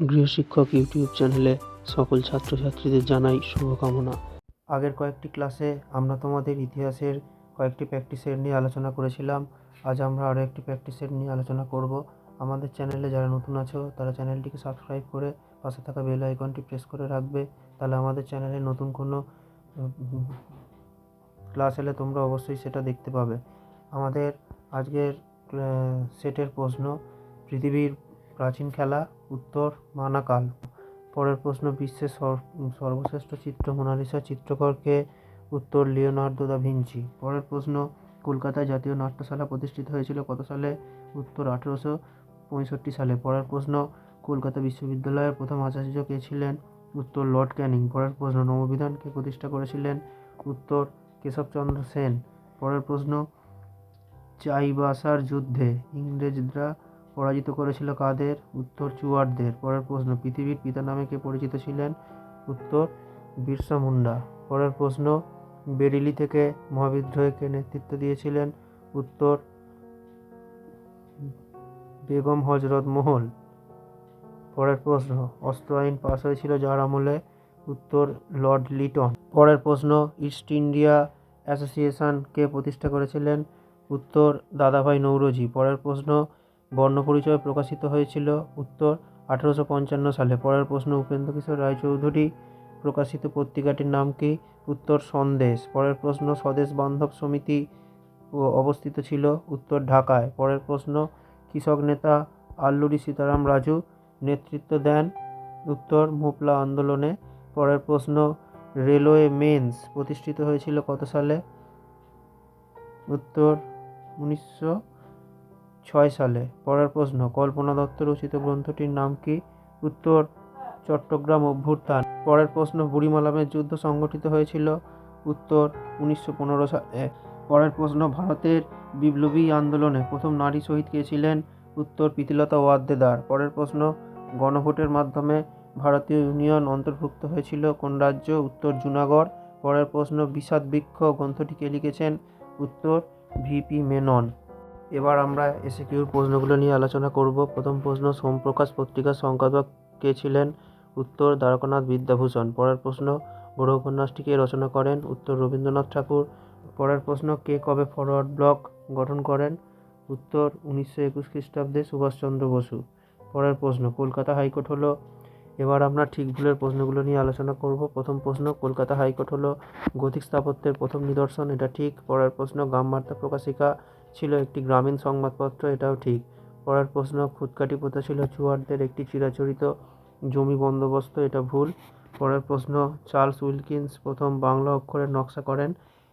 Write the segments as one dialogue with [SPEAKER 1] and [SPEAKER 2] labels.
[SPEAKER 1] গৃহশিক্ষক YouTube চ্যানেলে সকল ছাত্রছাত্রীদের জানাই শুভকামনা। আগের কয়েকটি ক্লাসে আমরা তোমাদের ইতিহাসের কয়েকটি প্র্যাকটিস সেট নিয়ে আলোচনা করেছিলাম। আজ আমরা আরও একটি প্র্যাকটিস সেট নিয়ে আলোচনা করব। আমাদের চ্যানেলে যারা নতুন আছো, তারা চ্যানেলটিকে সাবস্ক্রাইব করে পাশে থাকা বেল আইকনটি প্রেস করে রাখবে। তাহলে আমাদের চ্যানেলে নতুন কোনো ক্লাস এলে তোমরা অবশ্যই সেটা দেখতে পাবে। আমাদের আজকের সেটের প্রশ্ন, পৃথিবীর প্রাচীন খেলা, উত্তর মানাকাল। পরের প্রশ্ন, বিশ্বের সর- সর্বশ্রেষ্ঠ চিত্র মোনালিসা চিত্রকরকে উত্তর লিওনার্দো দা ভিঞ্চি। পরের প্রশ্ন, কলকাতায় জাতীয় নাট্যশালা প্রতিষ্ঠিত হয়েছিল কত সালে? উত্তর, আঠেরোশো পঁয়ষট্টি সালে। পরের প্রশ্ন, কলকাতা বিশ্ববিদ্যালয়ের প্রথম আচার্য কে ছিলেন? উত্তর, লর্ড ক্যানিং। পরের প্রশ্ন নববিধানকে প্রতিষ্ঠা করেছিলেন? উত্তর, কেশবচন্দ্র সেন। পরের প্রশ্ন, চাইবাসার যুদ্ধে ইংরেজরা পরাজিত করেছিল কাদের? উত্তর চুয়াড়দের পরের প্রশ্ন, পৃথিবীর পিতা নামে কে পরিচিত ছিলেন? উত্তর, বিরসা মুন্ডা। পরের প্রশ্ন, বেরিলি থেকে মহাবিদ্রোহকে নেতৃত্ব দিয়েছিলেন? উত্তর, বেগম হজরত মহল পরের প্রশ্ন, অস্ত্র আইন পাস হয়েছিল যার আমলে? উত্তর, লর্ড লিটন। পরের প্রশ্ন, ইস্ট ইন্ডিয়া অ্যাসোসিয়েশন কে প্রতিষ্ঠা করেছিলেন? উত্তর, দাদাভাই নৌরজি। পরের প্রশ্ন বর্ণপরিচয় প্রকাশিত হয়েছিল উত্তর আঠেরোশো পঞ্চান্ন সালে। পরের প্রশ্ন, উপেন্দ্র কিশোর রায়চৌধুরী প্রকাশিত পত্রিকাটির নাম কি? উত্তর সন্দেশ পরের প্রশ্ন, স্বদেশ বান্ধব সমিতি অবস্থিত ছিল উত্তর, ঢাকায়। পরের প্রশ্ন, কৃষক নেতা আল্লুরি সীতারাম রাজু নেতৃত্ব দেন উত্তর, মোপলা আন্দোলনে। পরের প্রশ্ন, রেলওয়ে মেন্স প্রতিষ্ঠিত হয়েছিল কত সালে? উত্তর, উনিশশো ছয় সালে। পরের প্রশ্ন, কল্পনা দত্ত রচিত গ্রন্থটির নাম কি? উত্তর, চট্টগ্রাম অভ্যুত্থান। পরের প্রশ্ন বুড়িমালামের যুদ্ধ সংগঠিত হয়েছিল? উত্তর, উনিশশো পনেরো সালে পরের প্রশ্ন, ভারতের বিপ্লবী আন্দোলনে প্রথম নারী শহীদ কে ছিলেন? উত্তর, প্রীতিলতা ওয়াদ্দেদার। পরের প্রশ্ন, গণভোটের মাধ্যমে ভারতীয় ইউনিয়ন অন্তর্ভুক্ত হয়েছিল কোন রাজ্য? উত্তর, জুনাগড়। পরের প্রশ্ন, বিষাদ বৃক্ষ গ্রন্থটি কে লিখেছেন? উত্তর ভিপি মেনন। এবার আমরা এসে কিউর প্রশ্নগুলো নিয়ে আলোচনা করব। প্রথম প্রশ্ন, সোমপ্রকাশ পত্রিকার সম্পাদক কে ছিলেন? উত্তর, দ্বারকানাথ বিদ্যাভূষণ। পরের প্রশ্ন বড় উপন্যাসটি কে রচনা করেন? উত্তর, রবীন্দ্রনাথ ঠাকুর। পরের প্রশ্ন, কে কবে ফরওয়ার্ড ব্লক গঠন করেন? উত্তর, উনিশশো একুশ খ্রিস্টাব্দে সুভাষচন্দ্র বসু। পরের প্রশ্ন, কলকাতা হাইকোর্ট হলো? এবার আমরা ঠিক ভুলের প্রশ্নগুলো নিয়ে আলোচনা করব। প্রথম প্রশ্ন, কলকাতা হাইকোর্ট হলো? গথিক স্থাপত্যের প্রথম নিদর্শন, এটা ঠিক। পরের প্রশ্ন গ্রামবার্তা প্রকাশিকা। ছিল একটি গ্রামীণ সংবাদপত্র, এটাও ঠিক। পরের প্রশ্ন খুদকাটি প্রথা ছিল চুয়ারদের একটি চিরাচরিত জমি বন্দোবস্ত, এটা ভুল। পরের প্রশ্ন, চার্লস উইলকিন্স প্রথম বাংলা অক্ষরের নকশা করেন,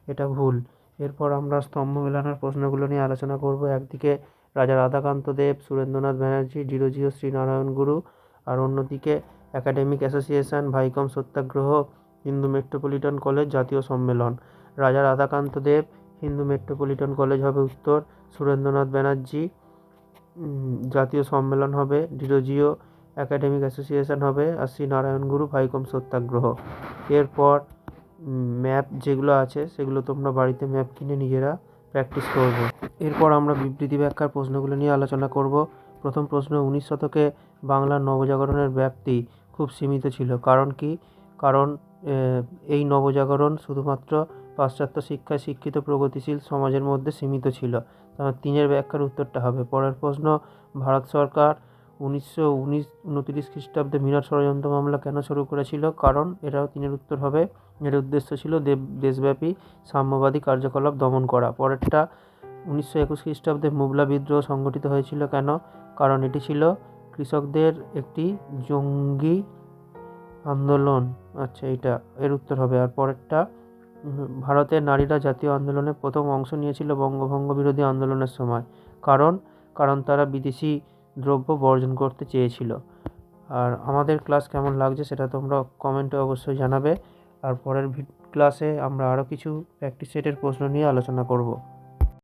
[SPEAKER 1] এটা ভুল। এরপর আমরা স্তম্ভ মেলানোর প্রশ্নগুলো নিয়ে আলোচনা করব। একদিকে রাজা রাধাকান্ত দেব, সুরেন্দ্রনাথ ব্যানার্জি ডিরোজিও শ্রীনারায়ণ গুরু, আর অন্যদিকে academic association, Vaikom Satyagraha Hindu metropolitan college জাতীয় সম্মেলন। রাজা রাধাকান্ত দেব হিন্দু মেট্রোপলিটন কলেজ হবে উত্তর, সুরেন্দ্রনাথ ব্যানার্জি জাতীয় সম্মেলন হবে, ডিরোজিও একাডেমিক অ্যাসোসিয়েশন হবে, আর শ্রী নারায়ণ গুরু ভাইকম সত্যাগ্রহ। এরপর ম্যাপ যেগুলো আছে, সেগুলো তোমরা বাড়িতে ম্যাপ কিনে নিজেরা প্র্যাকটিস করবে। এরপর আমরা বিবৃতি ব্যাখ্যার প্রশ্নগুলো নিয়ে আলোচনা করব। প্রথম প্রশ্ন, উনিশ শতকে বাংলার নবজাগরণের ব্যাপ্তি খুব সীমিত ছিল। কারণ কি? কারণ এই নবজাগরণ শুধুমাত্র পাশ্চাত্য শিক্ষায় শিক্ষিত প্রগতিশীল সমাজের মধ্যে সীমিত ছিল। তাহলে তিনের ব্যাখ্যার উত্তরটা হবে, পরের প্রশ্ন, ভারত সরকার উনিশশো উনিশ, উনতিরিশ খ্রিস্টাব্দে মিরাট ষড়যন্ত্র মামলা কেন শুরু করেছিল? কারণ এটাও তিনের উত্তর হবে, এর উদ্দেশ্য ছিল দেব, দেশব্যাপী সাম্যবাদী কার্যকলাপ দমন করা। পরেরটা, উনিশশো একুশ খ্রিস্টাব্দে মুবলা বিদ্রোহ সংগঠিত হয়েছিল কেন? কারণ এটি ছিল কৃষকদের একটি জঙ্গি আন্দোলন। আচ্ছা এটা এর উত্তর হবে। আর পরেরটা ভারতের নারীরা জাতীয় আন্দোলনে প্রথম অংশ নিয়েছিল বঙ্গভঙ্গ বিরোধী আন্দোলনের সময়। কারণ কারণ তারা বিদেশি দ্রব্য বর্জন করতে চেয়েছিল। আর আমাদের ক্লাস কেমন লাগছে সেটা তোমরা কমেন্টে অবশ্যই জানাবে। আর পরের ক্লাসে আমরা আরও কিছু প্র্যাকটিস সেটের প্রশ্ন নিয়ে আলোচনা করব।